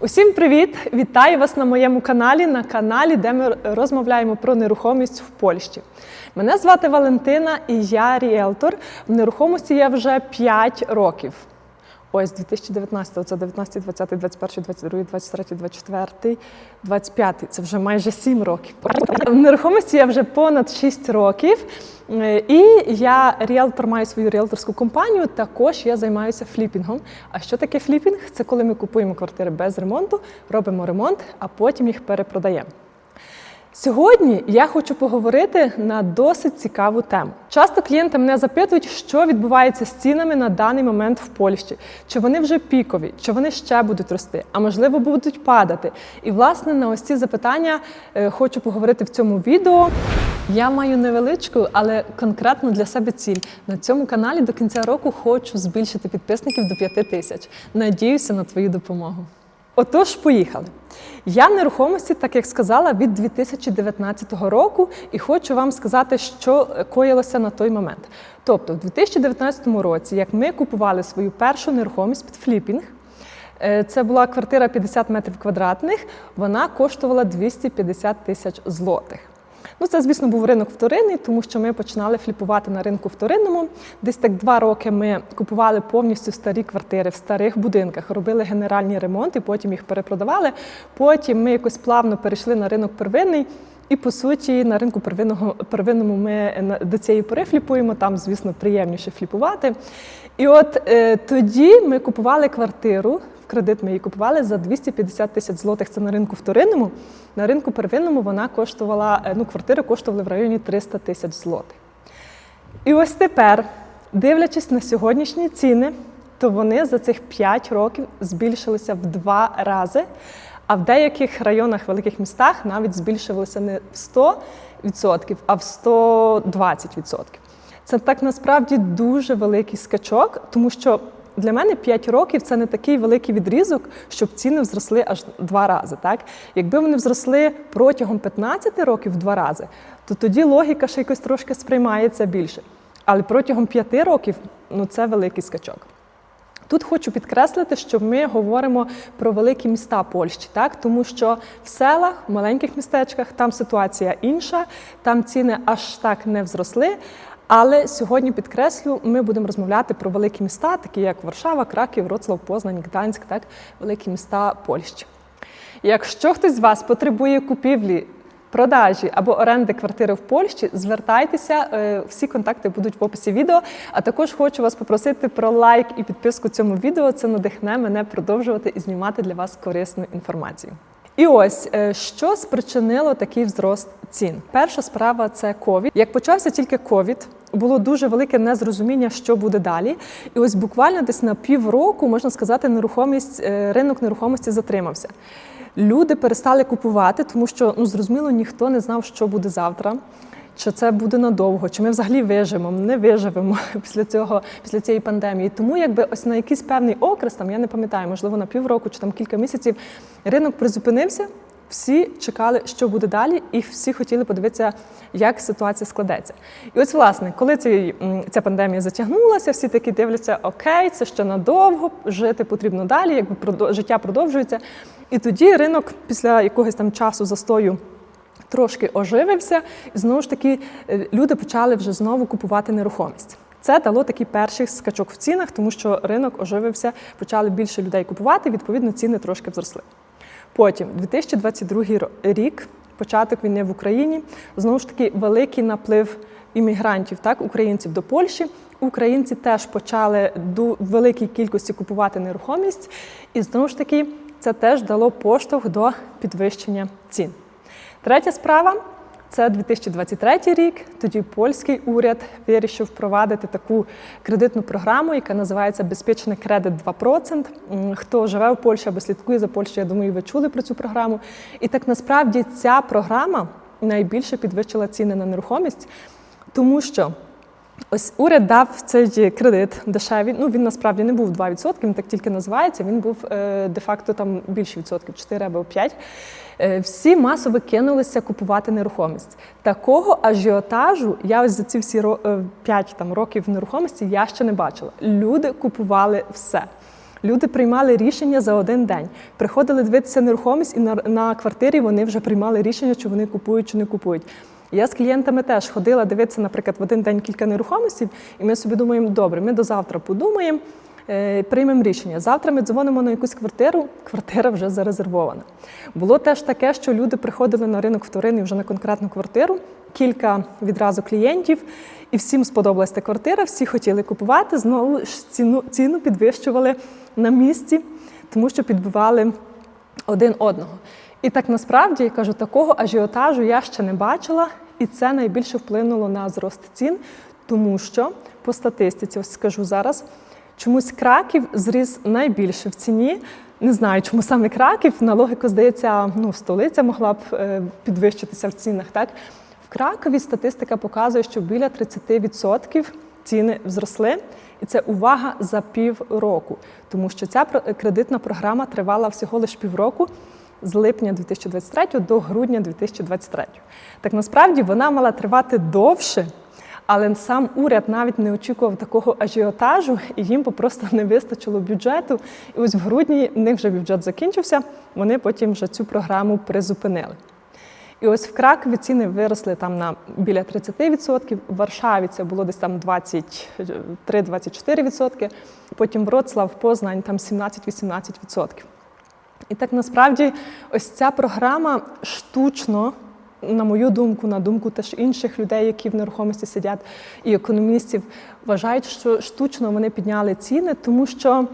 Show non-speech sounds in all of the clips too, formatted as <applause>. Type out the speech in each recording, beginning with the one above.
Усім привіт! Вітаю вас на моєму каналі, на каналі, де ми розмовляємо про нерухомість в Польщі. Мене звати Валентина і я ріелтор. В нерухомості я вже 5 років. Ось 2019, це 19, 20, 21, 22, 23, 24, 25. Це вже майже 7 років. В нерухомості я вже понад 6 років. І я ріелтор маю свою ріелторську компанію. Також я займаюся фліпінгом. А що таке фліпінг? Це коли ми купуємо квартири без ремонту, робимо ремонт, а потім їх перепродаємо. Сьогодні я хочу поговорити на досить цікаву тему. Часто клієнти мене запитують, що відбувається з цінами на даний момент в Польщі, чи вони вже пікові, чи вони ще будуть рости, а можливо будуть падати. І власне на ось ці запитання е, хочу поговорити в цьому відео. Я маю невеличку, але конкретно для себе ціль. На цьому каналі до кінця року хочу збільшити підписників до 5 тисяч. Надіюся на твою допомогу. Отож, поїхали. Я нерухомості, так як сказала, від 2019 року, і хочу вам сказати, що коїлося на той момент. Тобто, в 2019 році, як ми купували свою першу нерухомість під фліпінг, е, це була квартира 50 метрів квадратних, вона коштувала 250 тисяч злотих. Ну, це, звісно, був ринок вторинний, тому що ми починали фліпувати на ринку вторинному. Десь так два роки ми купували повністю старі квартири в старих будинках, робили генеральні ремонти, потім їх перепродавали. Потім ми якось плавно перейшли на ринок первинний. І по суті, на ринку первинного первинному ми до цієї пори фліпуємо. Там, звісно, приємніше фліпувати. І от е, тоді ми купували квартиру. В кредит ми її купували за 250 тисяч злотих. Це на ринку вторинному. На ринку первинному вона коштувала, е, ну, квартири коштували в районі 300 тисяч злотих. І ось тепер, дивлячись на сьогоднішні ціни, то вони за цих 5 років збільшилися в два рази. А в деяких районах, великих містах навіть збільшилися не в 100%, а в 120%. Це так насправді дуже великий скачок, тому що для мене 5 років це не такий великий відрізок, щоб ціни зросли аж два рази. Так? Якби вони зросли протягом 15 років два рази, то тоді логіка ще якось трошки сприймається більше. Але протягом 5 років ну, це великий скачок. Тут хочу підкреслити, що ми говоримо про великі міста Польщі, так тому що в селах, в маленьких містечках там ситуація інша, там ціни аж так не взросли. Але сьогодні підкреслю, ми будемо розмовляти про великі міста, такі як Варшава, Краків, Вроцлав, Познань, Гданськ, так великі міста Польщі. Якщо хтось з вас потребує купівлі, продажі або оренди квартири в Польщі, звертайтеся. е, Всі контакти будуть в описі відео. А також хочу вас попросити про лайк і підписку цьому відео. Це надихне мене продовжувати і знімати для вас корисну інформацію. І ось е, що спричинило такий взрост цін. Перша справа це ковід. Як почався тільки ковід, було дуже велике незрозуміння, що буде далі. І ось буквально десь на півроку, можна сказати, нерухомість, е, ринок нерухомості затримався. Люди перестали купувати, тому що ну зрозуміло, ніхто не знав, що буде завтра. Чи це буде надовго, чи ми взагалі виживемо, не виживемо <laughs> після цього, після цієї пандемії. Тому якби ось на якийсь певний окрес, там я не пам'ятаю, можливо, на півроку чи там кілька місяців ринок призупинився. Всі чекали, що буде далі, і всі хотіли подивитися, як ситуація складеться. І ось, власне, коли цей, ця пандемія затягнулася, всі такі дивляться, окей, це ще надовго, жити потрібно далі, якби життя продовжується. І тоді ринок після якогось там часу застою трошки оживився, і знову ж таки е, люди почали вже знову купувати нерухомість. Це дало такий перший скачок в цінах, тому що ринок оживився, почали більше людей купувати, відповідно, ціни трошки зросли. Потім, 2022 рік, початок війни в Україні, знову ж таки великий наплив іммігрантів, так, українців до Польщі. Українці теж почали в великій кількості купувати нерухомість, і знову ж таки це теж дало поштовх до підвищення цін. Третя справа це 2023 рік. Тоді польський уряд вирішив впровадити таку кредитну програму, яка називається Безпечний кредит 2%. Хто живе в Польщі або слідкує за Польщею, я думаю, ви чули про цю програму. І так насправді ця програма найбільше підвищила ціни на нерухомість, тому що Ось уряд дав цей кредит дешевий. Ну він насправді не був 2%, він так тільки називається. Він був е, де-факто там більше відсотків, 4 або 5. Е, Всі масово кинулися купувати нерухомість. Такого ажіотажу я ось за ці всі ро- е, 5 там років нерухомості я ще не бачила. Люди купували все. Люди приймали рішення за один день. Приходили дивитися нерухомість, і на, на квартирі вони вже приймали рішення, чи вони купують, чи не купують. Я з клієнтами теж ходила дивитися, наприклад, в один день кілька нерухомостей, і ми собі думаємо, добре, ми до завтра подумаємо, е, приймемо рішення. Завтра ми дзвонимо на якусь квартиру, квартира вже зарезервована. Було теж таке, що люди приходили на ринок вторинний вже на конкретну квартиру, кілька відразу клієнтів, і всім сподобалась та квартира, всі хотіли купувати, знову ж ціну, ціну підвищували на місці, тому що підбивали один одного. І так насправді я кажу, такого ажіотажу я ще не бачила, і це найбільше вплинуло на зрост цін, тому що по статистиці, ось скажу зараз, чомусь Краків зріс найбільше в ціні. Не знаю, чому саме Краків. На логіку здається, ну столиця могла б е, підвищитися в цінах. Так в Кракові статистика показує, що біля 30% ціни зросли, і це увага за півроку, тому що ця кредитна програма тривала всього лише півроку. З липня 2023 до грудня 2023. Так насправді вона мала тривати довше, але сам уряд навіть не очікував такого ажіотажу, і їм просто не вистачило бюджету. І ось в грудні в них вже бюджет закінчився. Вони потім вже цю програму призупинили. І ось в Кракові ціни виросли там на біля 30%, в Варшаві це було десь там 23-24%, потім Вроцлав, Познань там 17-18%. І так насправді ось ця програма штучно, на мою думку, на думку теж інших людей, які в нерухомості сидять, і економістів, вважають, що штучно вони підняли ціни, тому що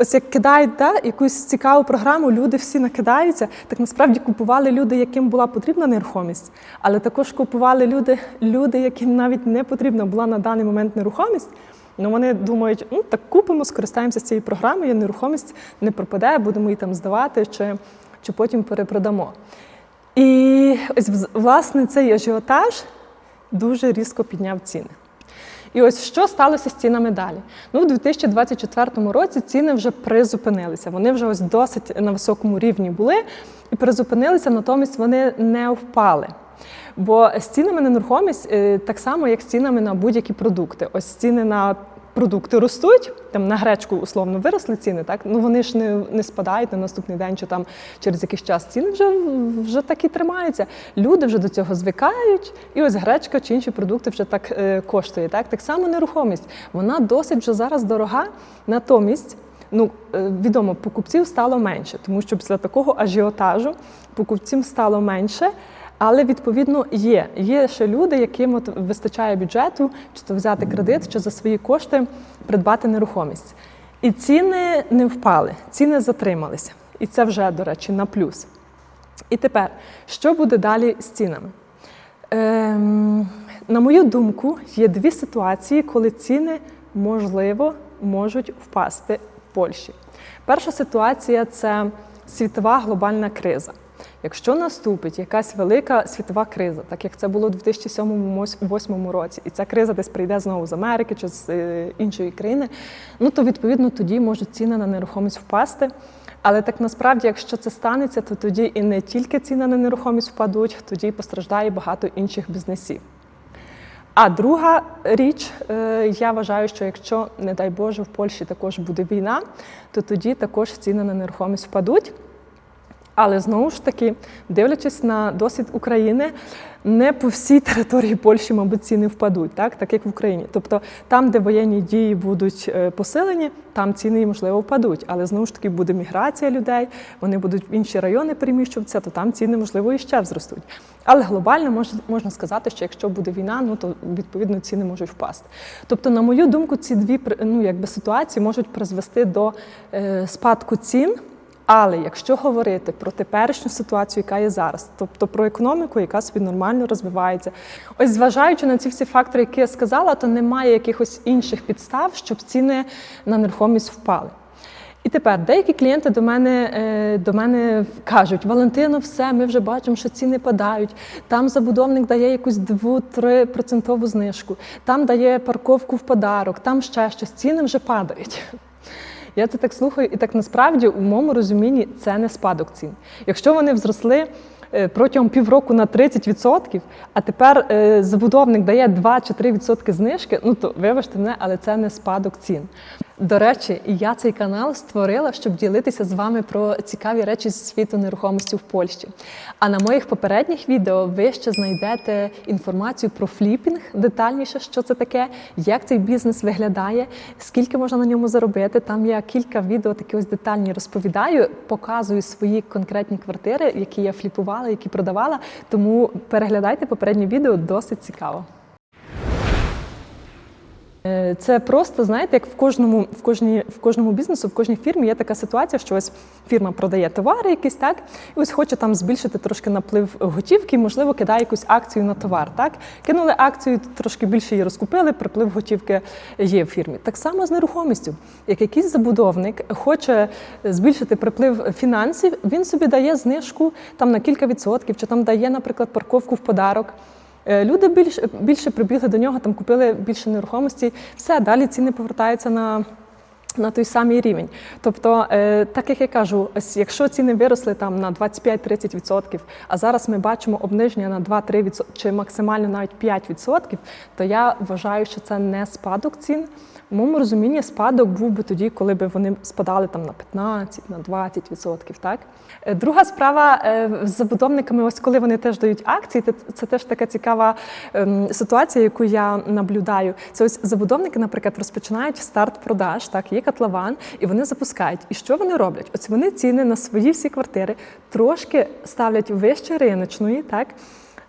ось як кидають да, якусь цікаву програму, люди всі накидаються. Так насправді купували люди, яким була потрібна нерухомість, але також купували люди, люди, яким навіть не потрібна була на даний момент нерухомість. Ну, вони думають, ну так купимо, скористаємося цією програмою, нерухомість не пропаде, будемо її там здавати чи, чи потім перепродамо. І ось власне цей ажіотаж дуже різко підняв ціни. І ось що сталося з цінами далі? Ну, в 2024 році ціни вже призупинилися. Вони вже ось досить на високому рівні були і призупинилися, натомість вони не впали. Бо з цінами на нерухомість е, так само, як з цінами на будь-які продукти. Ось ціни на продукти ростуть, там на гречку условно виросли ціни, так ну вони ж не, не спадають на наступний день, чи там через якийсь час ціни вже, вже так і тримаються. Люди вже до цього звикають, і ось гречка чи інші продукти вже так е, коштує. Так, так само нерухомість. Вона досить вже зараз дорога, натомість. Ну, е, відомо, покупців стало менше, тому що після такого ажіотажу покупців стало менше. Але відповідно є. Є ще люди, яким от вистачає бюджету, чи то взяти кредит, чи за свої кошти придбати нерухомість. І ціни не впали, ціни затрималися. І це вже, до речі, на плюс. І тепер, що буде далі з цінами? Ем, на мою думку, є дві ситуації, коли ціни можливо можуть впасти в Польщі. Перша ситуація це світова глобальна криза. Якщо наступить якась велика світова криза, так як це було у 2007-2008 році, і ця криза десь прийде знову з Америки чи з е, іншої країни, ну то відповідно тоді можуть ціни на нерухомість впасти. Але так насправді, якщо це станеться, то тоді і не тільки ціни на нерухомість впадуть, тоді постраждає багато інших бізнесів. А друга річ, е, я вважаю, що якщо, не дай Боже, в Польщі також буде війна, то тоді також ціни на нерухомість впадуть. Але знову ж таки, дивлячись на досвід України, не по всій території Польщі, мабуть, ціни впадуть, так, так як в Україні. Тобто там, де воєнні дії будуть е, посилені, там ціни можливо впадуть. Але знову ж таки буде міграція людей, вони будуть в інші райони переміщуватися, то там ціни можливо і ще зростуть. Але глобально можна, сказати, що якщо буде війна, ну то відповідно ціни можуть впасти. Тобто, на мою думку, ці дві ну, якби, ситуації можуть призвести до е, спадку цін. Але якщо говорити про теперішню ситуацію, яка є зараз, тобто про економіку, яка собі нормально розвивається, ось зважаючи на ці всі фактори, які я сказала, то немає якихось інших підстав, щоб ціни на нерухомість впали. І тепер деякі клієнти до мене, е, до мене кажуть: Валентино, все, ми вже бачимо, що ціни падають. Там забудовник дає якусь 2-3% знижку, там дає парковку в подарок, там ще щось. Ціни вже падають. Я це так слухаю, і так насправді у моєму розумінні це не спадок цін. Якщо вони зросли е, протягом півроку на 30%, а тепер е, забудовник дає 2 чи 3% знижки, ну то вибачте мене, але це не спадок цін. До речі, я цей канал створила, щоб ділитися з вами про цікаві речі з світу нерухомості в Польщі. А на моїх попередніх відео ви ще знайдете інформацію про фліпінг, детальніше, що це таке, як цей бізнес виглядає, скільки можна на ньому заробити. Там я кілька відео такі ось детальні розповідаю, показую свої конкретні квартири, які я фліпувала, які продавала. Тому переглядайте попередні відео, досить цікаво. Е, Це просто знаєте, як в кожному, в кожній, в кожному бізнесу, в кожній фірмі є така ситуація, що ось фірма продає товари якісь, так, і ось хоче там збільшити трошки наплив готівки, і, можливо, кидає якусь акцію на товар. Так, кинули акцію, трошки більше її розкупили, приплив готівки є в фірмі. Так само з нерухомістю. Як якийсь забудовник хоче збільшити приплив фінансів, він собі дає знижку там на кілька відсотків, чи там дає, наприклад, парковку в подарок. Е, Люди більше, більше прибігли до нього, там купили більше нерухомості. Все, далі ціни повертаються на. На той самий рівень. Тобто, е, так як я кажу, якщо ціни виросли там на 25-30%, а зараз ми бачимо обниження на 2-3% чи максимально навіть 5%, то я вважаю, що це не спадок цін. В моєму розумінні спадок був би тоді, коли б вони спадали там на 15, на 20%. Так? Е, Друга справа е, з забудовниками, ось коли вони теж дають акції, це, це теж така цікава ем, ситуація, яку я наблюдаю. Це ось забудовники, наприклад, розпочинають старт продаж, так, є котлован, і вони запускають. І що вони роблять? Ось вони ціни на свої всі квартири трошки ставлять вище риночної, так.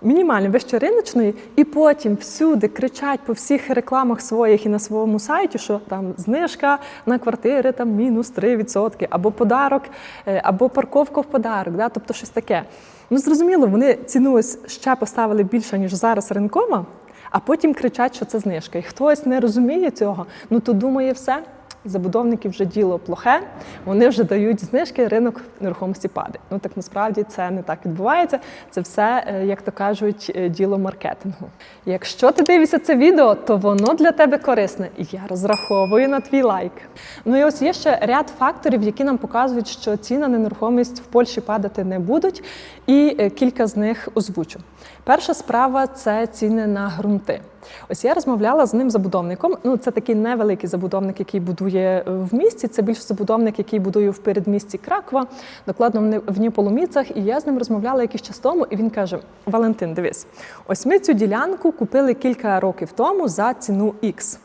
Мінімально вище риночної, і потім всюди кричать по всіх рекламах своїх і на своєму сайті, що там знижка на квартири там мінус 3%, або подарок, е, або парковка в подарок, да? тобто щось таке. Ну зрозуміло, вони ціну ще поставили більше, ніж зараз ринкова, а потім кричать, що це знижка. І хтось не розуміє цього, ну то думає все. Забудовників вже діло плохе, вони вже дають знижки, ринок нерухомості падає. Ну так насправді це не так відбувається. Це все, е, як то кажуть, е, діло маркетингу. Якщо ти дивишся це відео, то воно для тебе корисне, і я розраховую на твій лайк. Ну і ось є ще ряд факторів, які нам показують, що ціни на нерухомість в Польщі падати не будуть, і е, кілька з них озвучу. Перша справа це ціни на ґрунти. Ось я розмовляла з ним забудовником. Ну, це такий невеликий забудовник, який будує в місті. Це більш забудовник, який будує в передмісті Краква, докладно в Ніполоміцах. І я з ним розмовляла якийсь час тому, і він каже: Валентин, дивись, ось ми цю ділянку купили кілька років тому за ціну X.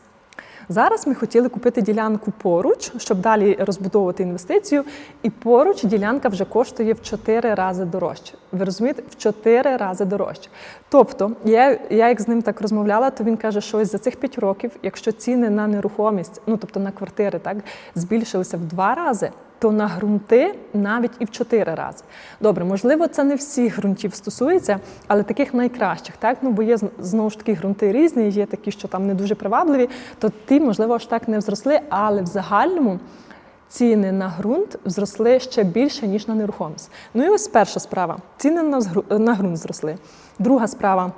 Зараз ми хотіли купити ділянку поруч, щоб далі розбудовувати інвестицію. І поруч ділянка вже коштує в 4 рази дорожче. Ви розумієте, в 4 рази дорожче. Тобто, я, я як з ним так розмовляла, то він каже, що ось за цих 5 років, якщо ціни на нерухомість, ну тобто на квартири, так збільшилися в 2 рази. То на ґрунти навіть і в чотири рази. Добре, можливо, це не всіх ґрунтів стосується, але таких найкращих, так ну бо є знову ж таки ґрунти різні, є такі, що там не дуже привабливі, то ті, можливо, аж так не зросли, але в загальному. Ціни на ґрунт зросли ще більше, ніж на нерухомість. Ну і ось перша справа: ціни на ґрунт зросли. Друга справа.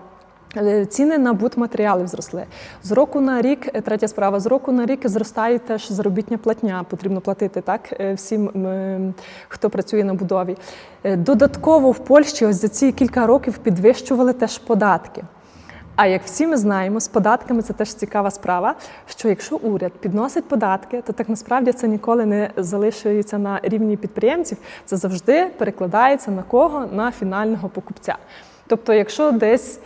Ціни на будматеріалів зросли. З року на рік, е, третя справа, з року на рік зростає теж заробітня платня. Потрібно платити так е, всім, хто працює на будові. Е, Додатково в Польщі ось за ці кілька років підвищували теж податки. А як всі ми знаємо, з податками це теж цікава справа. Що якщо уряд підносить податки, то так насправді це ніколи не залишується на рівні підприємців. Це завжди перекладається на кого? На фінального покупця. Тобто, якщо десь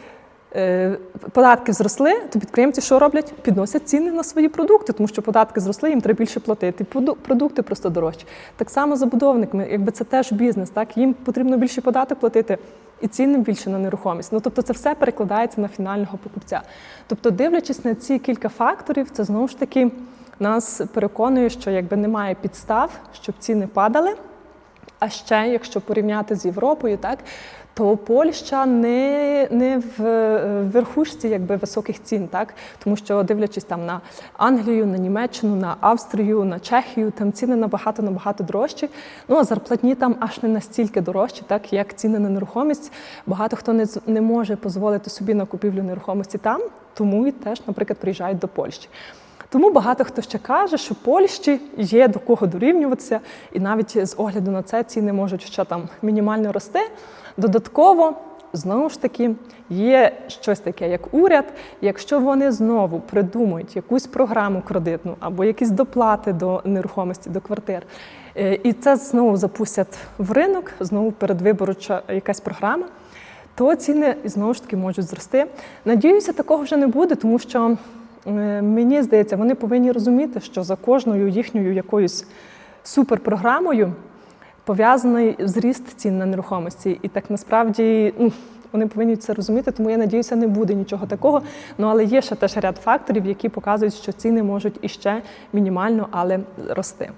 податки зросли, то підприємці що роблять? Підносять ціни на свої продукти, тому що податки зросли, їм треба більше платити. Продукти просто дорожчі. Так само забудовниками, якби це теж бізнес, так їм потрібно більше податок платити. І ціни більше на нерухомість. Ну тобто це все перекладається на фінального покупця. Тобто, дивлячись на ці кілька факторів, це знову ж таки нас переконує, що якби немає підстав, щоб ціни падали. А ще, якщо порівняти з Європою, так то Польща не, не в верхушці якби високих цін, так тому що дивлячись там на Англію, на Німеччину, на Австрію, на Чехію, там ціни набагато набагато дорожчі. Ну а зарплатні там аж не настільки дорожчі, так як ціни на нерухомість. Багато хто не не може дозволити собі на купівлю нерухомості там, тому і теж, наприклад, приїжджають до Польщі. Тому багато хто ще каже, що Польщі є до кого дорівнюватися, і навіть з огляду на це ціни можуть ще там мінімально рости. Додатково знову ж таки є щось таке, як уряд. Якщо вони знову придумають якусь програму кредитну або якісь доплати до нерухомості, до квартир, е, і це знову запустять в ринок, знову передвиборча якась програма, то ціни знову ж таки можуть зрости. Надіюся, такого вже не буде, тому що мені здається, вони повинні розуміти, що за кожною їхньою якоюсь суперпрограмою пов'язаний зріст цін на нерухомості. І так насправді ну, вони повинні це розуміти, тому я надіюся, не буде нічого такого. Ну але є ще теж ряд факторів, які показують, що ціни можуть іще мінімально, але рости.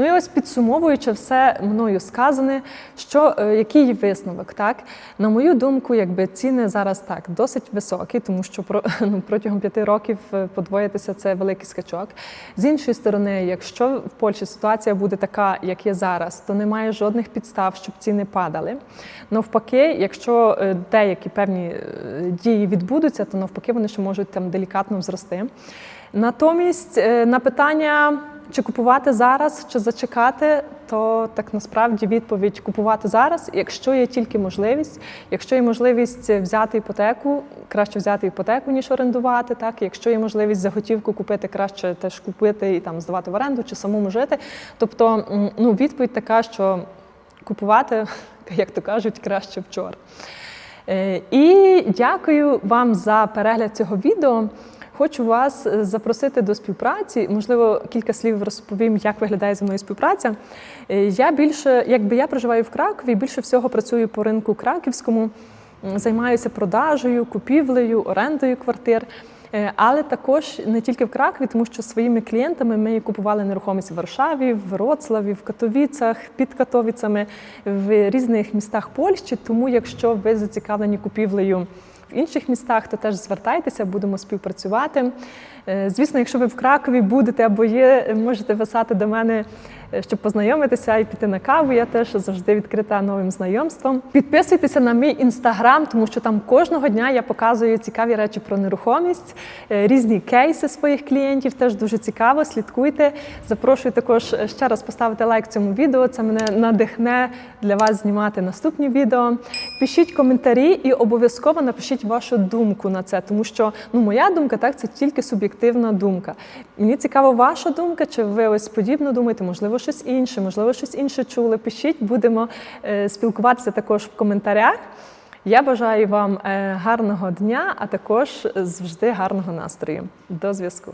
Ну і ось підсумовуючи все мною сказане, що е, який висновок, так на мою думку, якби ціни зараз так досить високі, тому що про <laughs> ну, протягом п'яти років е, подвоїтися це великий скачок. З іншої сторони, якщо в Польщі ситуація буде така, як є зараз, то немає жодних підстав, щоб ціни падали. Навпаки, якщо е, деякі певні дії відбудуться, то навпаки вони ще можуть там делікатно зрости. Натомість на питання. Чи купувати зараз, чи зачекати, то так насправді відповідь купувати зараз, якщо є тільки можливість. Якщо є можливість взяти іпотеку, краще взяти іпотеку, ніж орендувати. Так, якщо є можливість за готівку купити, краще теж купити і там здавати в оренду чи самому жити. Тобто, ну відповідь така, що купувати, <laughs> як то кажуть, краще вчора. Е, І дякую вам за перегляд цього відео. Хочу вас е, запросити до співпраці. Можливо, кілька слів розповім, як виглядає зі мною співпраця. Е, Я більше, якби я проживаю в Кракові, більше всього працюю по ринку краківському, займаюся продажею, купівлею, орендою квартир. Е, Але також не тільки в Кракові, тому що своїми клієнтами ми купували нерухомість в Варшаві, в Вроцлаві, в Катовіцях, під Катовіцями, в різних містах Польщі. Тому, якщо ви зацікавлені купівлею в інших містах, то теж звертайтеся, будемо співпрацювати. Е, Звісно, якщо ви в Кракові будете або є, можете писати до мене, щоб познайомитися і піти на каву. Я теж завжди відкрита новим знайомством. Підписуйтеся на мій інстаграм, тому що там кожного дня я показую цікаві речі про нерухомість, е, різні кейси своїх клієнтів. Теж дуже цікаво. Слідкуйте. Запрошую також ще раз поставити лайк цьому відео. Це мене надихне для вас знімати наступні відео. Пишіть коментарі і обов'язково напишіть вашу думку на це, тому що ну моя думка так це тільки суб'єктивна думка. Мені цікава ваша думка, чи ви ось подібно думаєте, можливо, щось інше, можливо, щось інше чули. Пишіть, будемо е, спілкуватися також в коментарях. Я бажаю вам е, гарного дня, а також завжди гарного настрою. До зв'язку.